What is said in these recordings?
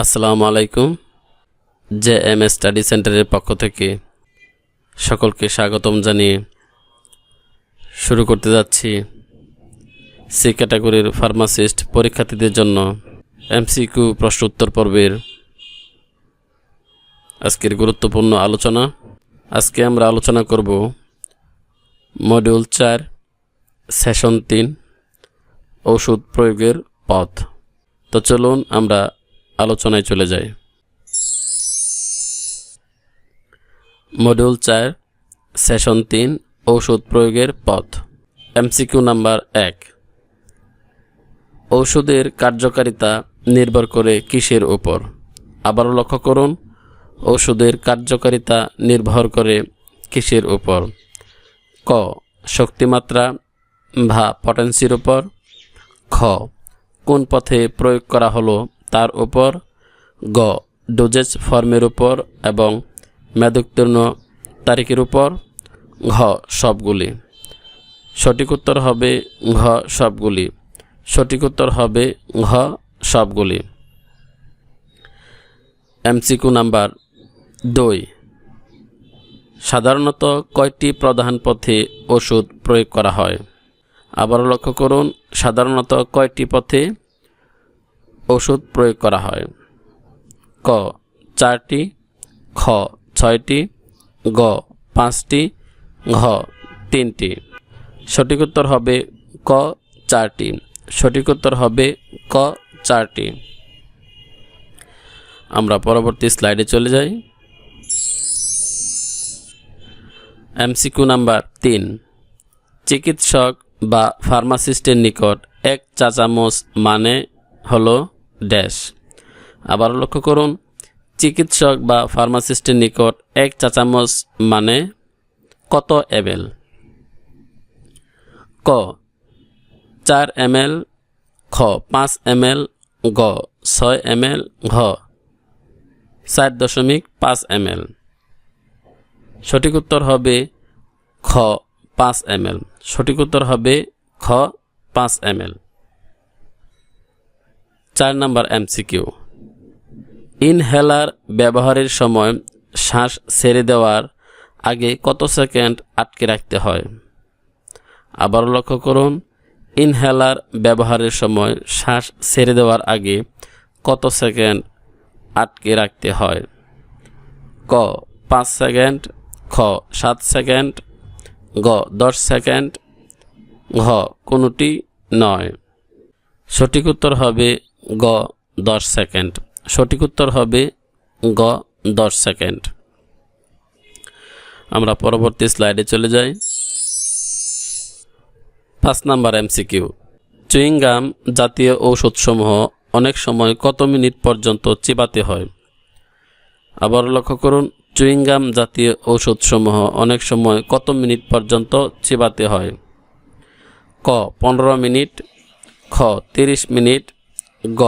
আসসালামু আলাইকুম। J am study সেন্টারের পক্ষ থেকে সকলকে স্বাগতম জানিয়ে শুরু করতে যাচ্ছি। সি ক্যাটাগরির ফার্মাসিস্ট পরীক্ষার্থীদের জন্য এমসিকিউ প্রশ্ন উত্তর পর্বের আজকের গুরুত্বপূর্ণ আলোচনা। আজকে আমরা আলোচনা করব মডিউল চার, সেশন তিন, ওষুধ প্রয়োগের পথ। তো চলুন আমরা আলোচনায় চলে যাই মডিউল চার, সেশন তিন, ঔষধ প্রয়োগের পথ। এমসিকিউ নাম্বার এক। ঔষধের কার্যকারিতা নির্ভর করে কিসের উপর। আবারও লক্ষ্য করুন, ঔষধের কার্যকারিতা নির্ভর করে কিসের উপর। ক, শক্তিমাত্রা ভা পটেন্সির উপর। খ, কোন পথে প্রয়োগ করা হলো তার উপর গ ডোজেজ ফর্মের উপর এবং মেদোত্তীর্ণ তারিখের উপর ঘ, সবগুলি। সঠিক উত্তর হবে ঘ, সবগুলি। সঠিক উত্তর হবে ঘ, সবগুলি। এমসিকু নাম্বার দুই। সাধারণত কয়টি প্রধান পথে ওষুধ প্রয়োগ করা হয়? আবারও লক্ষ্য করুন, সাধারণত কয়টি পথে ওষুধ প্রয়োগ করা হয়। ক, চারটি, খ, ছয়টি, গ, পাঁচটি, ঘ, তিনটি। সঠিক উত্তর হবে ক, চারটি। সঠিক উত্তর হবে ক, চারটি। আমরা পরবর্তী স্লাইডে চলে যাই। এমসিকিউ নাম্বার তিন। চিকিৎসক বা ফার্মাসিস্টের নিকট এক চা চামচ মানে হলো ড্যাশ আবার লক্ষ্য করুন, চিকিৎসক বা ফার্মাসিস্টের নিকট এক চা চামচ মানে কত এমএল? ক, চার এমএল, খ, পাঁচ এমএল, গ, ছয় এমএল, ঘ চার দশমিক পাঁচ এমএল। সঠিক উত্তর হবে খ, পাঁচ এমএল। সঠিক উত্তর হবে খ, পাঁচ এমএল। চার নম্বর এমসিকিউ ইনহেলার ব্যবহারের সময় শ্বাস ছেড়ে দেওয়ার আগে কত সেকেন্ড আটকে রাখতে হয়? আবার লক্ষ্য করুন, ইনহেলার ব্যবহারের সময় শ্বাস ছেড়ে দেওয়ার আগে কত সেকেন্ড আটকে রাখতে হয়? ক, পাঁচ সেকেন্ড, খ, সাত সেকেন্ড, গ, দশ সেকেন্ড, ঘ, কোনোটি নয়। সঠিক উত্তর হবে গ দশ সেকেন্ড। সঠিক উত্তর হবে গ দশ সেকেন্ড। আমরা পরবর্তী স্লাইডে চলে যাই। পাঁচ নাম্বার এমসিকিউ। চুইংগাম জাতীয় ঔষধসমূহ অনেক সময় কত মিনিট পর্যন্ত চিবাতে হয়? আবার লক্ষ্য করুন, চুইংগাম জাতীয় ঔষধসমূহ অনেক সময় কত মিনিট পর্যন্ত চিবাতে হয়? ক, পনেরো মিনিট। খ, তিরিশ মিনিট। গ,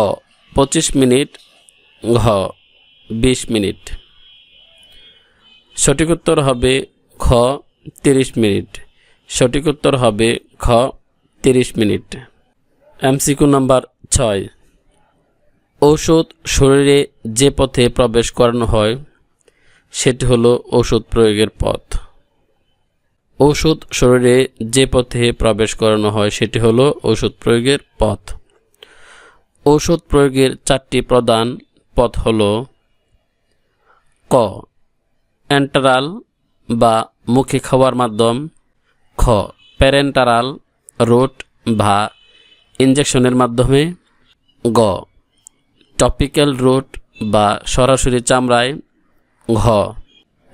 পঁচিশ মিনিট, ঘ, বিশ মিনিট। সঠিক উত্তর হবে খ, তিরিশ মিনিট। সঠিক উত্তর হবে খ, তিরিশ মিনিট। এমসিকিউ নাম্বার ছয়। ঔষধ শরীরে যে পথে প্রবেশ করানো হয়, সেটি হলো ওষুধ প্রয়োগের পথ। ঔষধ শরীরে যে পথে প্রবেশ করানো হয়, সেটি হলো ওষুধ প্রয়োগের পথ। ঔষধ প্রয়োগের চারটি প্রধান পথ হল ক, অ্যান্টারাল বা মুখে খাওয়ার মাধ্যম, খ, প্যারেন্টারাল রুট বা ইঞ্জেকশনের মাধ্যমে, গ, টপিক্যাল রুট বা সরাসরি চামড়ায়, ঘ,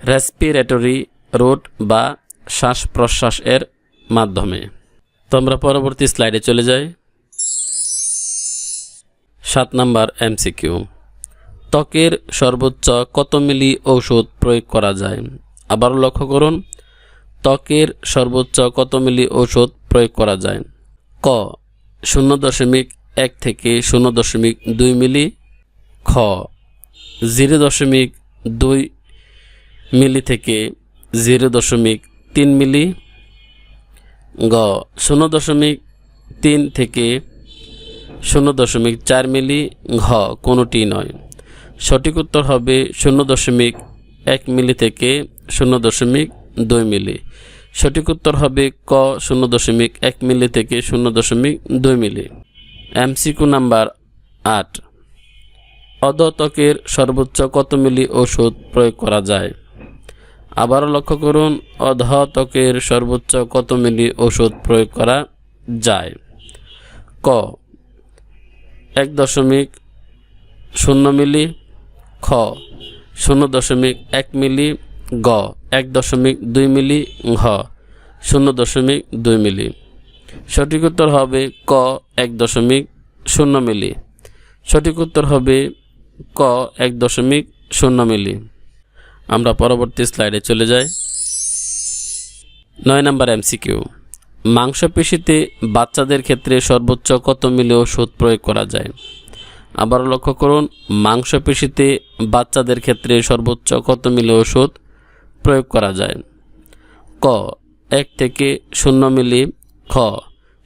রেসপিরেটরি রুট বা শ্বাস প্রশ্বাসের মাধ্যমে। তো আমরা পরবর্তী স্লাইডে চলে যাই। সাত নাম্বার এমসিকিউ ত্বকের সর্বোচ্চ কত মিলি ঔষধ প্রয়োগ করা যায়? আবার লক্ষ্য করুন, ত্বকের সর্বোচ্চ কত মিলি ঔষধ প্রয়োগ করা যায়? ক, শূন্য দশমিক এক থেকে শূন্য দশমিক দুই মিলি। খ, জিরো দশমিক দুই মিলি থেকে জিরো দশমিক তিন মিলি। গ, শূন্য দশমিক তিন থেকে শূন্য দশমিক চার মিলি ঘ, কোনোটি নয়। সঠিক উত্তর হবে শূন্য দশমিক এক মিলি থেকে শূন্য দশমিক দুই মিলি। সঠিক উত্তর হবে ক, শূন্য দশমিক এক মিলি থেকে শূন্য দশমিক দুই মিলি। এমসিকিউ নাম্বার আট। অধতকের সর্বোচ্চ কত মিলি ওষুধ প্রয়োগ করা যায়? আবারও লক্ষ্য করুন, অধতকের সর্বোচ্চ কত মিলি ওষুধ প্রয়োগ করা যায়? ক এক দশমিক শূন্য মিলি খ, শূন্য দশমিক এক মিলি গ, এক দশমিক দুই মিলি ঘ, শূন্য দশমিক দুই মিলি। সঠিক উত্তর হবে ক, এক দশমিক শূন্য মিলি। সঠিক উত্তর হবে ক, এক দশমিক শূন্য মিলি। আমরা পরবর্তী স্লাইডে চলে যাই। নয় নম্বর এমসিকিউ। মাংসপেশিতে বাচ্চাদের ক্ষেত্রে সর্বোচ্চ কত মিলি ওষুধ প্রয়োগ করা যায়? আবার লক্ষ্য করুন, মাংসপেশিতে বাচ্চাদের ক্ষেত্রে সর্বোচ্চ কত মিলি ওষুধ প্রয়োগ করা যায়? ক, এক থেকে শূন্য মিলি খ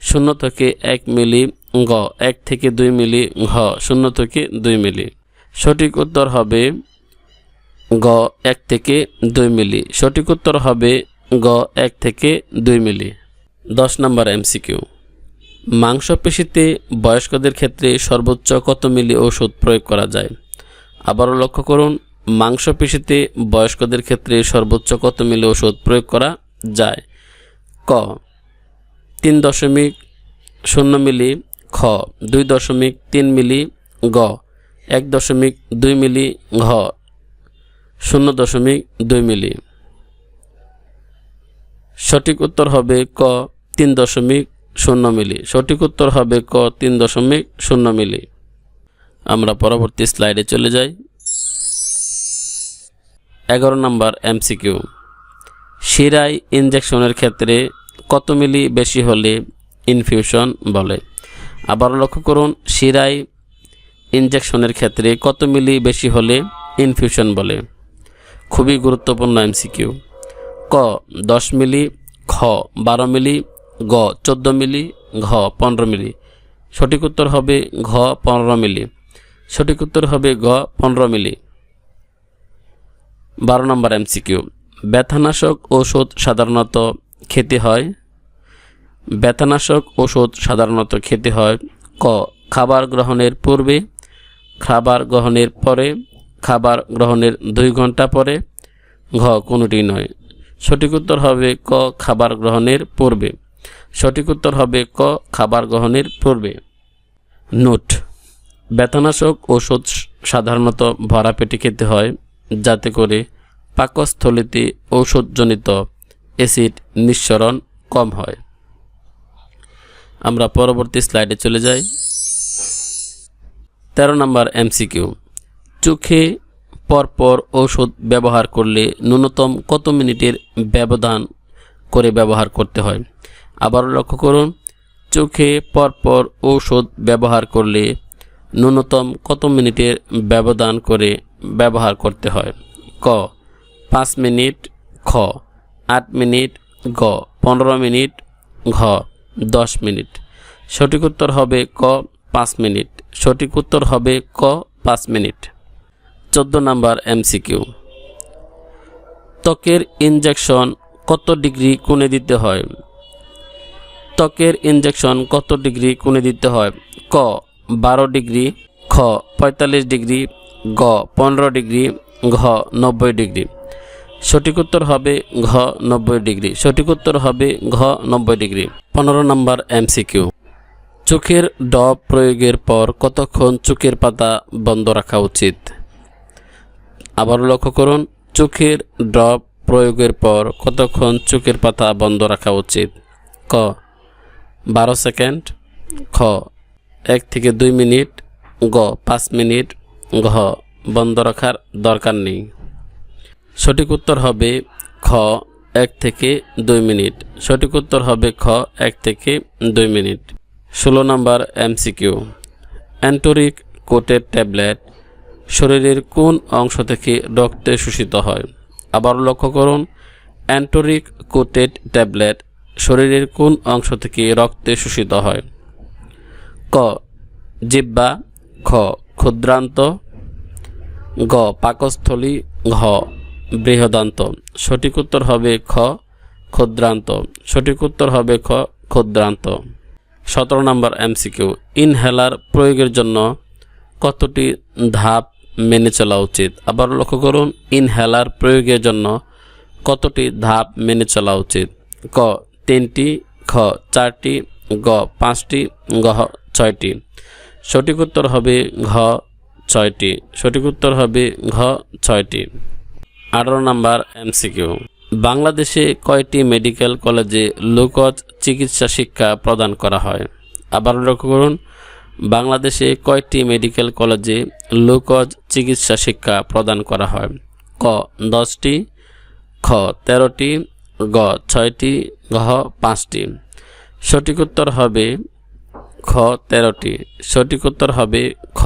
শূন্য থেকে এক মিলি গ, এক থেকে দুই মিলি ঘ, শূন্য থেকে দুই মিলি। সঠিক উত্তর হবে গ, এক থেকে দুই মিলি। সঠিক উত্তর হবে গ, এক থেকে দুই মিলি। দশ নম্বর এমসিকিউ। মাংসপেশিতে বয়স্কদের ক্ষেত্রে সর্বোচ্চ কত মিলি ওষুধ প্রয়োগ করা যায়? আবারও লক্ষ্য করুন, মাংসপেশিতে বয়স্কদের ক্ষেত্রে সর্বোচ্চ কত মিলি ওষুধ প্রয়োগ করা যায়? ক, তিন দশমিক শূন্য মিলি, খ, দুই দশমিক তিন মিলি, গ, এক দশমিক দুই মিলি, ঘ, শূন্য দশমিক দুই মিলি। সঠিক উত্তর হবে ক তিন দশমিক শূন্য মিলি। সঠিক উত্তর হবে ক, তিন দশমিক শূন্য মিলি। আমরা পরবর্তী স্লাইডে চলে যাই। এগারো নম্বর এমসিকিউ। শিরায় ইনজেকশনের ক্ষেত্রে কত মিলি বেশি হলে ইনফিউশন বলে? আবার লক্ষ্য করুন, শিরায় ইনজেকশনের ক্ষেত্রে কত মিলি বেশি হলে ইনফিউশন বলে? খুবই গুরুত্বপূর্ণ এমসিকিউ। ক, দশ মিলি, খ, বারো মিলি গ, চোদ্দ মিলি, ঘ, পনেরো মিলি। সঠিক উত্তর হবে ঘ, পনেরো মিলি। সঠিক উত্তর হবে গ, পনেরো মিলি। বারো নম্বর এমসিকিউ। ব্যথানাশক ওষুধ সাধারণত খেতে হয়। ব্যথানাশক ওষুধ সাধারণত খেতে হয়। ক, খাবার গ্রহণের পূর্বে, খাবার গ্রহণের পরে, খাবার গ্রহণের দুই ঘণ্টা পরে। ঘ, কোনোটি নয়। সঠিক উত্তর হবে ক, খাবার গ্রহণের পূর্বে। সঠিক উত্তর হবে ক, খাবার গ্রহণের পূর্বে। নোট। ব্যথানাশক ওষুধ সাধারণত ভরা পেটে খেতে হয়, যাতে করে পাকস্থলিতে ঔষধজনিত অ্যাসিড নিঃসরণ কম হয়। আমরা পরবর্তী স্লাইডে চলে যাই। তেরো নম্বর এমসিকিউ। চোখে পরপর ঔষধ ব্যবহার করলে ন্যূনতম কত মিনিটের ব্যবধান করে ব্যবহার করতে হয়? আবার লক্ষ্য করুন, চোখে পরপর ঔষধ ব্যবহার করলে ন্যূনতম কত মিনিটের ব্যবধান করে ব্যবহার করতে হয়? ক, পাঁচ মিনিট খ, আট মিনিট গ, পনেরো মিনিট ঘ, দশ মিনিট। সঠিক উত্তর হবে ক, পাঁচ মিনিট। সঠিক উত্তর হবে ক, পাঁচ মিনিট। চোদ্দ নাম্বার এমসিকিউ। ত্বকের ইনজেকশন কত ডিগ্রি কোণে দিতে হয়? ত্বকের ইনজেকশন কত ডিগ্রি কোণে দিতে হয়? ক, বারো ডিগ্রি, খ, পঁয়তাল্লিশ ডিগ্রি, গ, পনেরো ডিগ্রি, ঘ, নব্বই ডিগ্রি। সঠিক উত্তর হবে ঘ, নব্বই ডিগ্রি। সঠিক উত্তর হবে ঘ, নব্বই ডিগ্রি। পনেরো নম্বর এমসিকিউ চোখের ডব প্রয়োগের পর কতক্ষণ চোখের পাতা বন্ধ রাখা উচিত? আবার লক্ষ্য করুন, চোখের ড্রপ প্রয়োগের পর কতক্ষণ চোখের পাতা বন্ধ রাখা উচিত? ক বারো সেকেন্ড, খ, এক থেকে দুই মিনিট, গ, পাঁচ মিনিট, ঘ, বন্ধ রাখার দরকার নেই। সঠিক উত্তর হবে খ, এক থেকে দুই মিনিট। সঠিক উত্তর হবে খ, এক থেকে দুই মিনিট। ষোলো number MCQ. Enteric coated tablet শরীরের কোন অংশ থেকে রক্তে শোষিত হয়? আবার লক্ষ্য করুন, অ্যান্টোরিক কোটেড ট্যাবলেট শরীরের কোন অংশ থেকে রক্তে শোষিত হয়? ক, জিব্বা। খ, ক্ষুদ্রান্ত। গ, পাকস্থলী। ঘ, বৃহদান্ত। সঠিক উত্তর হবে খ, ক্ষুদ্রান্ত। সঠিক উত্তর হবে খ, ক্ষুদ্রান্ত। সতেরো নম্বর এমসিকিউ। ইনহেলার প্রয়োগের জন্য কতটি ধাপ মেনে চলা উচিত? আবার লক্ষ্য করুন, ইনহেলার প্রয়োগের জন্য কতটি ধাপ মেনে চলা উচিত? ক তিনটি খ চারটি, গ, পাঁচটি গ ছয়টি। সঠিক উত্তর হবে ঘ, ছয়টি। সঠিক উত্তর হবে ঘ, ছয়টি। আঠারো নাম্বার এমসিকিউ। বাংলাদেশে কয়টি মেডিকেল কলেজে লোকজ চিকিৎসা শিক্ষা প্রদান করা হয়? আবার লক্ষ্য করুন, বাংলাদেশে কয়টি মেডিকেল কলেজে লোকজ চিকিৎসা শিক্ষা প্রদান করা হয়? ক, দশটি। খ, তেরোটি। গ, ছয়টি, ঘ, পাঁচটি। সঠিক উত্তর হবে খ, তেরোটি। সঠিক উত্তর হবে খ,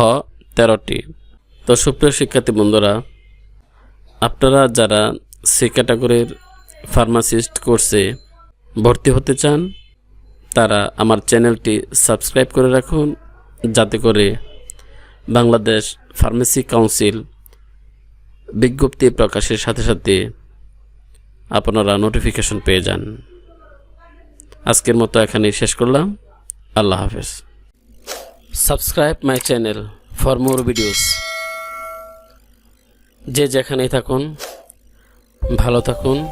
তেরোটি। তো সুপ্রিয় শিক্ষার্থী বন্ধুরা, আপনারা যারা সি ক্যাটাগরির ফার্মাসিস্ট কোর্সে ভর্তি হতে চান, তারা আমার চ্যানেলটি সাবস্ক্রাইব করে রাখুন, যাতে করে বাংলাদেশ ফার্মেসি কাউন্সিল বিজ্ঞপ্তি প্রকাশের সাথে সাথে আপনারা নোটিফিকেশন পেয়ে যান। আজকের মতো এখানেই শেষ করলাম। আল্লাহ হাফেজ। Subscribe my channel for more videos. যে যেখানেই থাকুন, ভালো থাকুন,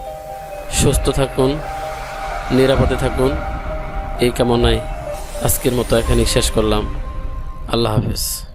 সুস্থ থাকুন, নিরাপদে থাকুন, এই কামনায় আজকের মতো এখানেই শেষ করলাম। আল্লাহ হাফেজ।